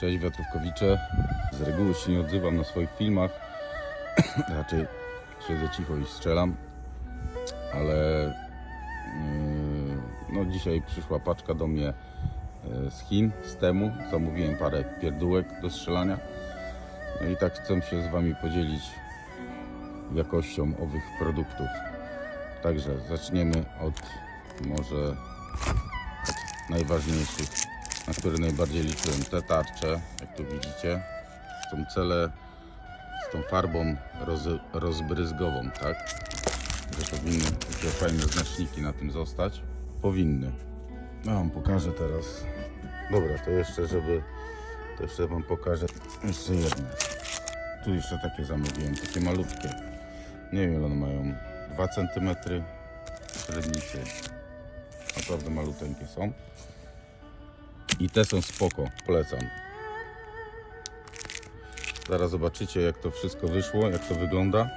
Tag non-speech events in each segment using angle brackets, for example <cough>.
Cześć wiatrówkowicze. Z reguły się nie odzywam na swoich filmach. <clears throat> Raczej siedzę cicho i strzelam. Ale yy, no dzisiaj przyszła paczka do mnie yy, z Chin, z temu. Zamówiłem parę pierdółek do strzelania. No i tak chcę się z Wami podzielić jakością owych produktów. Także zaczniemy od może najważniejszych, na które najbardziej liczyłem. Te tarcze, jak tu widzicie, są cele z tą farbą roz, rozbryzgową, tak? Że powinny takie fajne znaczniki na tym zostać. Powinny. No wam pokażę teraz. Dobra, to jeszcze, żeby to jeszcze wam pokażę jeszcze jedne. Tu jeszcze takie zamówiłem, takie malutkie. Nie wiem ile one mają. 2 cm średnicy. Naprawdę maluteńkie są. I te są spoko, polecam. Zaraz zobaczycie jak to wszystko wyszło, jak to wygląda.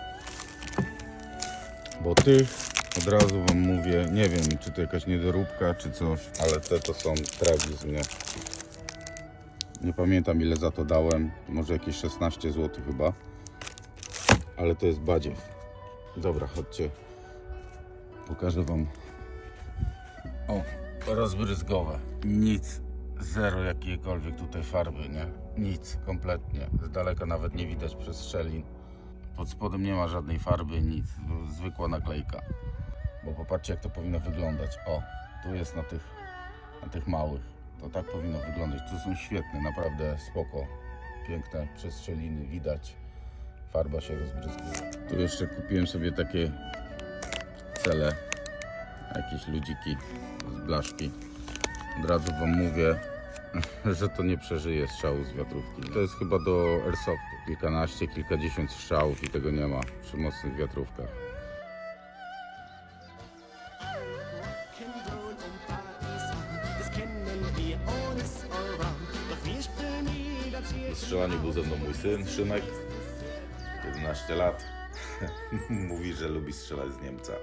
Bo tych od razu wam mówię, nie wiem czy to jakaś niedoróbka czy coś, ale te to są tragizm, nie? Nie pamiętam ile za to dałem, może jakieś 16 zł chyba. Ale to jest badziew. Dobra, chodźcie. Pokażę wam. O, rozbryzgowe. Nic. Zero jakiejkolwiek tutaj farby, nie? Nic, kompletnie. Z daleka nawet nie widać przestrzelin. Pod spodem nie ma żadnej farby, nic. Zwykła naklejka. Bo popatrzcie jak to powinno wyglądać. O, tu jest na tych, na tych małych. To tak powinno wyglądać. Tu są świetne, naprawdę spoko. Piękne przestrzeliny, widać. Farba się rozbryzguje. Tu jeszcze kupiłem sobie takie cele. Jakieś ludziki z blaszki. Od razu wam mówię, <laughs> że to nie przeżyje strzału z wiatrówki. To jest chyba do airsoftu. Kilkanaście, kilkadziesiąt strzałów i tego nie ma przy mocnych wiatrówkach. W strzelaniu był ze mną mój syn, Szymek, 11 lat. <laughs> Mówi, że lubi strzelać z Niemca.